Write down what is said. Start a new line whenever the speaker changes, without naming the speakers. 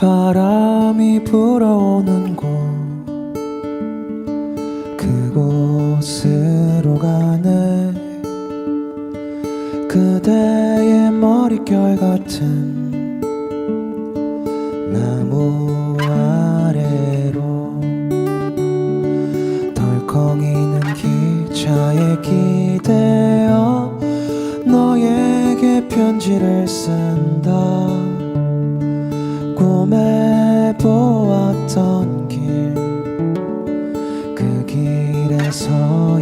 바람이 불어오는 곳 그곳으로 가네. 그대의 머릿결 같은 나무 아래로 덜컹이는 기차에 기대어 너에게 편지를 쓴다 꿈에 보았던 길 그 길에 서